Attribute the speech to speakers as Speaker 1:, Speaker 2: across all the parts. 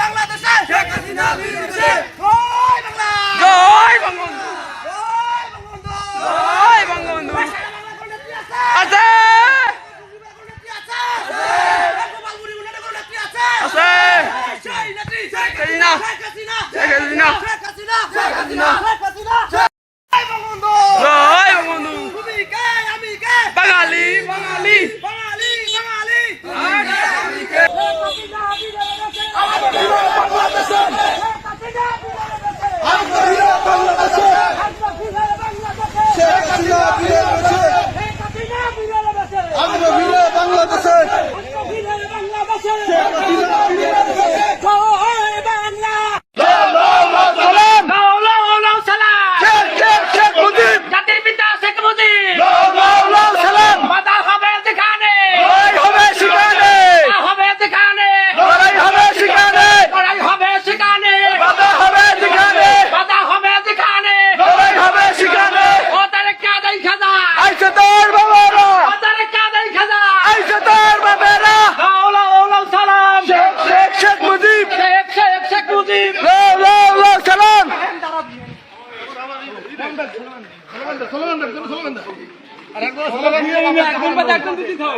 Speaker 1: বাংলাদেশে। শেখ হাসিনা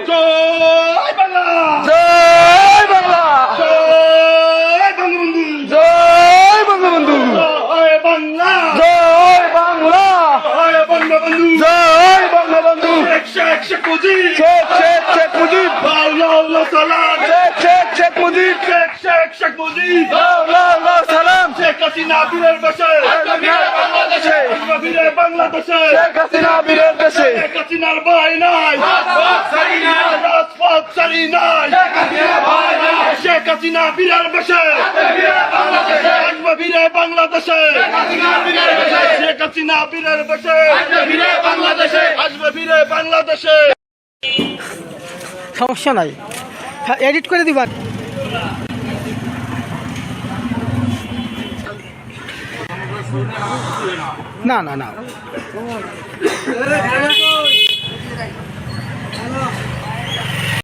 Speaker 2: জয় বাংলা
Speaker 1: জয় বাংলা
Speaker 2: জয় বঙ্গবন্ধু
Speaker 1: জয় বঙ্গবন্ধু
Speaker 2: জয় বাংলা
Speaker 1: জয় বাংলা
Speaker 2: জয় বঙ্গবন্ধু
Speaker 1: জয় বঙ্গবন্ধু
Speaker 2: শেখ শেখ মুজিব
Speaker 1: শেখ শেখ শেখ
Speaker 2: সালাম
Speaker 1: শেখ
Speaker 2: হাসিনা
Speaker 1: বাংলাদেশে
Speaker 2: বাংলাদেশে।
Speaker 1: শেখ হাসিনা বীরের দেশে।
Speaker 2: শেখ হাসিনার ভাই নাই। রাজপথ সারি নাই। শেখ হাসিনা বীরের বসে আসবে বীরে বাংলাদেশে। শেখ হাসিনা বীরের বসে বাংলাদেশে। আসবে বীরে বাংলাদেশে।
Speaker 3: সমস্যা নাই। এডিট করে দিবা। না না না।